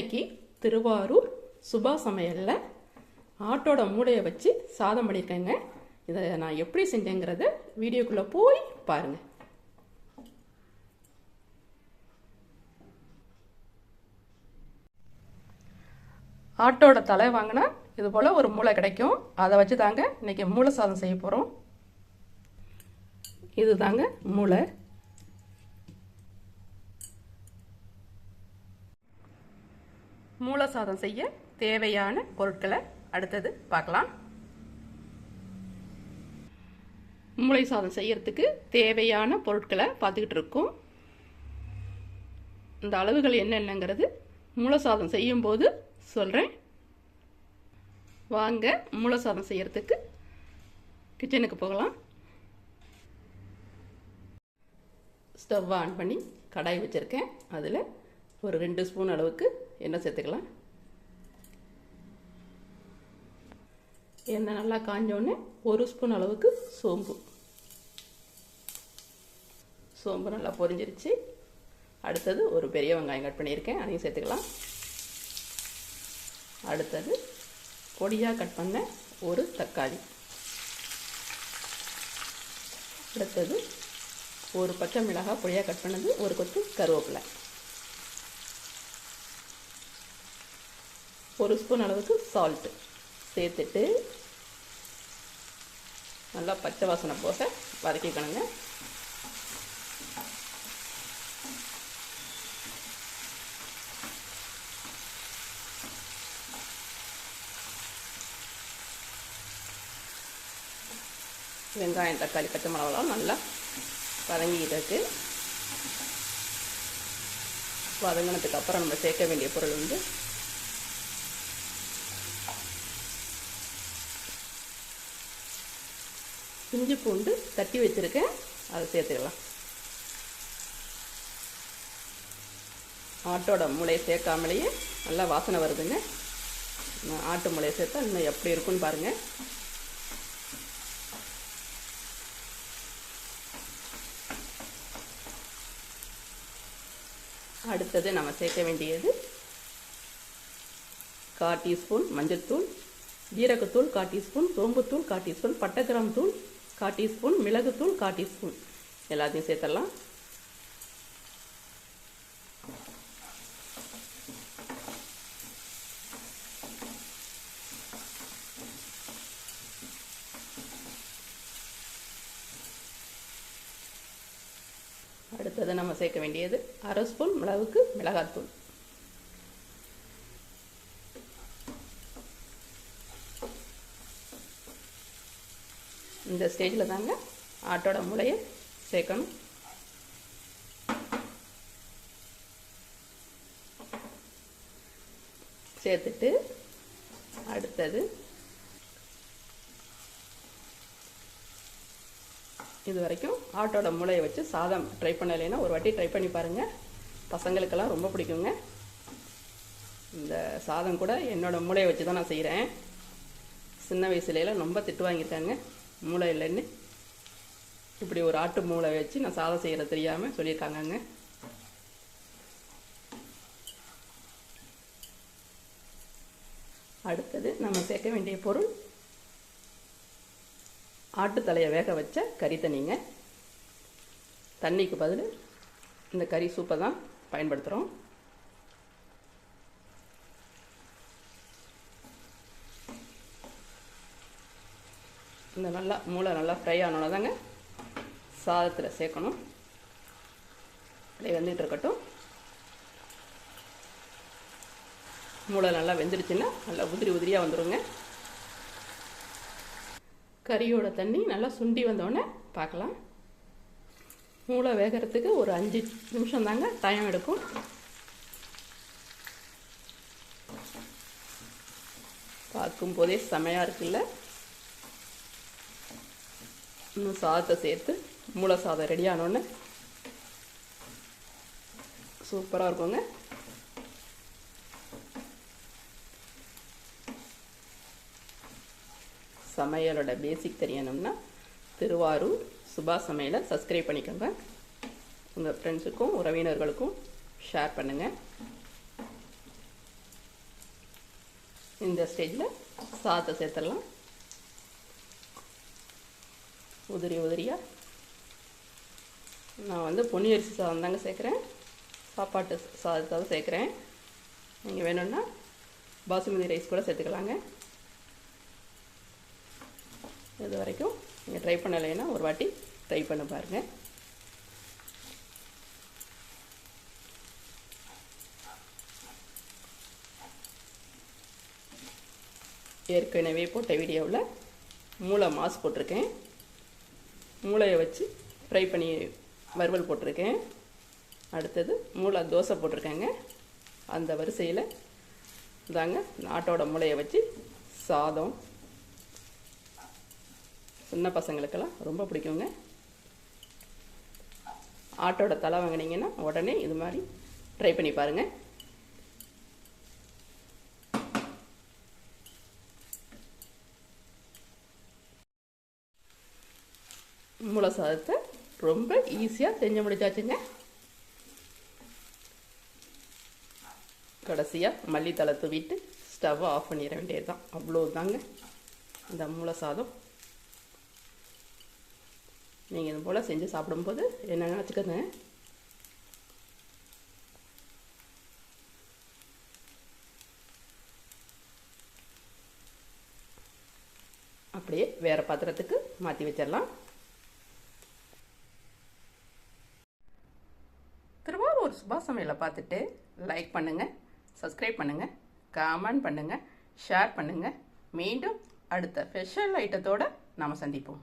இன்னைக்கு திருவாரூர் சுபா சமையலில் ஆட்டோட மூடையை வச்சு சாதம் பண்ணியிருக்கேங்க. இதை நான் எப்படி செஞ்சேங்கிறத வீடியோக்குள்ளே போய் பாருங்கள் ஆட்டோட தலை வாங்கினா இது போல் ஒரு மூளை கிடைக்கும். அதை வச்சு தாங்க இன்றைக்கி மூளை சாதம் செய்ய போகிறோம் இது தாங்க மூளை. மூளை சாதம் செய்ய தேவையான பொருட்களை அடுத்தது பார்க்கலாம். மூளை சாதம் செய்யறதுக்கு தேவையான பொருட்களை பார்த்துக்கிட்டு இருக்கோம். இந்த அளவுகள் என்னென்னங்கிறது மூளை சாதம் செய்யும்போது சொல்கிறேன் வாங்க மூளை சாதம் செய்யறதுக்கு கிச்சனுக்கு போகலாம். ஸ்டவ் ஆன் பண்ணி கடாய் வச்சுருக்கேன். அதில் ஒரு ரெண்டு ஸ்பூன் அளவுக்கு எண்ணெய் சேர்த்துக்கலாம். எண்ணெய் நல்லா காஞ்சோடனே ஒரு ஸ்பூன் அளவுக்கு சோம்பு. சோம்பு நல்லா பொரிஞ்சிருச்சு. அடுத்தது ஒரு பெரிய வெங்காயம் கட் பண்ணியிருக்கேன். அதையும் சேர்த்துக்கலாம். அடுத்தது பொடியாக கட் பண்ண ஒரு தக்காளி. அடுத்தது ஒரு பச்சை மிளகாய் பொடியாக கட் பண்ணது ஒரு கொத்து கருவேப்பிலை. ஒரு ஸ்பூன் அளவுக்கு சால்ட்டு சேர்த்துட்டு நல்லா பச்சை வாசனை போக வதக்கிக்கணுங்க. வெங்காயம் தக்காளி பச்சை மிளகாலாம் நல்லா வதங்கிட்டு இருக்கு வதங்கினதுக்கு அப்புறம் நம்ம சேர்க்க வேண்டிய பொருள் வந்து இஞ்சி பூண்டு தட்டி வச்சுருக்கேன். அதை சேர்த்துக்கலாம். ஆட்டோட முளையை சேர்க்காமலேயே நல்லா வாசனை வருதுங்க. ஆட்டு முளையை சேர்த்தா இன்னும் எப்படி இருக்குன்னு பாருங்கள் அடுத்தது நம்ம சேர்க்க வேண்டியது கால் டீஸ்பூன் மஞ்சள்தூள் ஜீரகத்தூள் கால் டீஸ்பூன் சோம்புத்தூள் கால் டீஸ்பூன் பட்டைக்கிராம் தூள் கால் டீஸ்பூன் மிளகுத்தூள் கால் டீஸ்பூன். எல்லாத்தையும் சேர்த்துடலாம். அடுத்தது நம்ம சேர்க்க வேண்டியது அரை ஸ்பூன் மிளகுக்கு மிளகாத்தூள். இந்த ஸ்டேஜில் தாங்க ஆட்டோட மூளையை சேர்க்கணும். சேர்த்துட்டு அடுத்தது இது வரைக்கும் ஆட்டோட மூளையை வச்சு சாதம் ட்ரை பண்ணலைன்னா ஒரு வாட்டி ட்ரை பண்ணி பாருங்கள் பசங்களுக்கெல்லாம் ரொம்ப பிடிக்குங்க. இந்த சாதம் கூட என்னோடய மூளையை வச்சு தான் நான் செய்கிறேன் சின்ன வயசுலலாம் ரொம்ப திட்டு வாங்கியிருக்காங்க. மூளை இல்லைன்னு. இப்படி ஒரு ஆட்டு மூளை வச்சு நான் சாதம் செய்கிறது தெரியாமல் சொல்லியிருக்காங்கங்க. அடுத்தது நம்ம சேர்க்க வேண்டிய பொருள். ஆட்டு தலையை வேக வச்ச கறி தண்ணிங்க. தண்ணிக்கு பதில் இந்த கறி சூப்பை தான் பயன்படுத்துகிறோம் இந்த நல்லா மூளை நல்லா ஃப்ரை ஆனோட தாங்க சாதத்தில் சேர்க்கணும். அப்படியே வெந்துட்டு இருக்கட்டும். மூளை நல்லா வெந்துடுச்சுன்னா நல்லா உதிரி உதிரியாக வந்துடுங்க கறியோட தண்ணி நல்லா சுண்டி வந்தோடனே பார்க்கலாம். மூளை வேகிறதுக்கு ஒரு அஞ்சு நிமிஷம் தாங்க டைம் எடுக்கும். பார்க்கும்போதே செமையாக இருக்குல்ல. இன்னும் சாதத்தை சேர்த்து மூளை சாதம் ரெடி ஆனோடனே சூப்பராக இருக்குங்க. சமையலோட பேசிக் தெரியணும்னா திருவாரூர் சுபா சமையலை சப்ஸ்கிரைப் பண்ணிக்கோங்க. உங்கள் ஃப்ரெண்ட்ஸுக்கும் உறவினர்களுக்கும் ஷேர் பண்ணுங்கள் இந்த ஸ்டேஜில் சாதத்தை சேர்த்துடலாம். உதிரி உதிரியாக நான் வந்து பொன்னி அரிசி சாதம் தாங்க சேர்க்குறேன். சாப்பாட்டு சாதத்தை தான் சேர்க்குறேன். நீங்கள் வேணும்னா பாசுமதி ரைஸ் கூட சேர்த்துக்கலாங்க. இது வரைக்கும் நீங்கள் ட்ரை பண்ணலைன்னா ஒரு வாட்டி ட்ரை பண்ண பாருங்கள் ஏற்கனவே போட்ட வீடியோவில் மூளை மாஸ் போட்டிருக்கேன். மூளையை வச்சு ஃப்ரை பண்ணி வறுவல் போட்டிருக்கேன். அடுத்தது மூளை தோசை போட்டிருக்கேங்க. அந்த வரிசையில் தாங்க ஆட்டோட மூளையை வச்சு சாதம். சின்ன பசங்களுக்கெல்லாம் ரொம்ப பிடிக்குங்க. ஆட்டோட தலை வாங்கினீங்கன்னா உடனே இது மாதிரி ட்ரை பண்ணி பாருங்கள் மூளை சாதத்தை ரொம்ப ஈஸியாக செஞ்சு முடிச்சாச்சுங்க. கடைசியாக மல்லித்தலை தூவிட்டு ஸ்டவ்வை ஆஃப் பண்ணிட வேண்டியது தான் அவ்வளோ தாங்க இந்த மூளை சாதம் நீங்கள் இது போல் செஞ்சு சாப்பிடும்போது என்ன வச்சுக்கோங்க அப்படியே வேறு பாத்திரத்துக்கு மாற்றி வச்சிடலாம் திருவாரூர் சுபா சமையலை பார்த்துட்டு லைக் பண்ணுங்கள் சப்ஸ்கிரைப் பண்ணுங்கள் கமெண்ட் பண்ணுங்கள் ஷேர் பண்ணுங்கள் மீண்டும் அடுத்த ஸ்பெஷல் ஐட்டத்தோடு நாம் சந்திப்போம்.